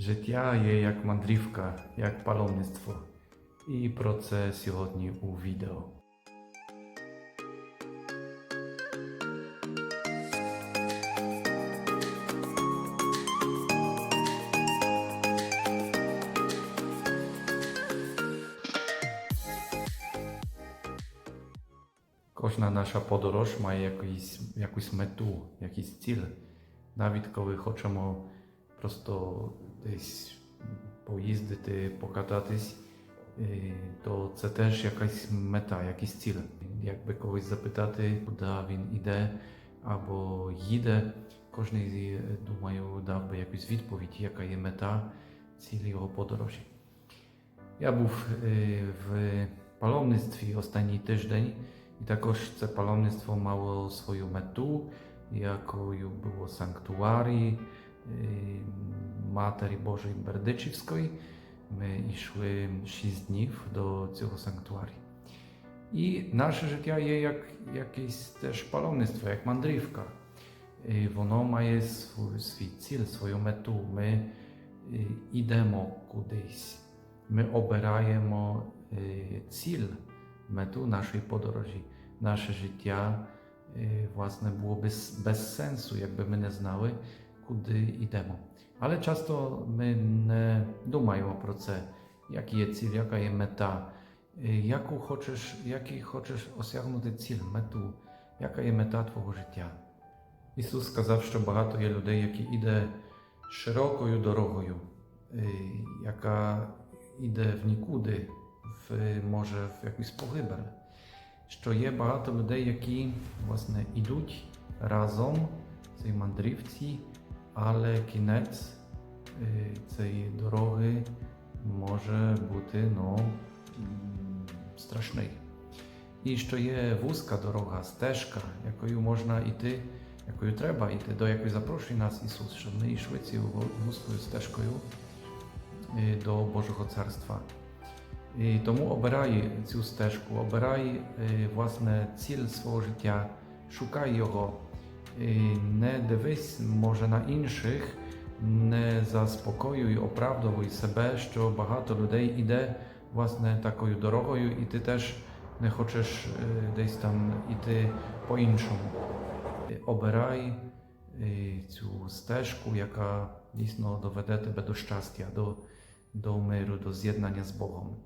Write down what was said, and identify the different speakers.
Speaker 1: Життя є як мандрівка, як паломництво. І про це сьогодні у відео. Кожна наша подорож має якийсь, якусь мету, якийсь ціль. Навіть коли хочемо просто десь поїздити, покататись, е, то це теж якась мета, якийсь ціль. Якби когось запитати, куди він іде або їде, кожен, е, думаю, дав би якусь відповідь, яка є мета, ціль його подорожі. Я був е, в паломництві останній тиждень, і також це паломництво мало свою мету, якою було санктуарій е, Матері Божої Бердичівської. Ми йшли 6 днів до цього санктуарі. І наше життя є як якесь теж паломництво, як мандрівка. І воно має свій, свій ціль, свою мету. Ми е, йдемо кудись. Ми обираємо е, ціль, мету нашої подорожі. Наше життя е, власне було без, без сенсу, якби ми не знали, куди йдемо. Але часто ми не думаємо про це, який є ціль, яка є мета, е, яку хочеш, який хочеш осягнути ціль, мету, яка є мета твого життя. Ісус сказав, що багато є людей, які йде широкою дорогою, е, яка йде в нікуди, в, може в якусь погибель. Що є багато людей, які власне йдуть разом в цій мандрівці, але кінець е, цієї дороги може бути ну, страшний. І що є вузька дорога, стежка, якою можна йти, якою треба йти, до якої запрошує нас Ісус, щоб ми йшли цією вузькою стежкою е, до Божого Царства. І тому обирай цю стежку, обирай е, власне ціль свого життя, шукай його, Не дивись, може, на інших, не заспокоюй, оправдовуй себе, що багато людей іде власне такою дорогою, і ти теж не хочеш е, десь там іти по-іншому. Обирай е, цю стежку, яка дійсно доведе тебе до щастя, до, до миру, до з'єднання з Богом.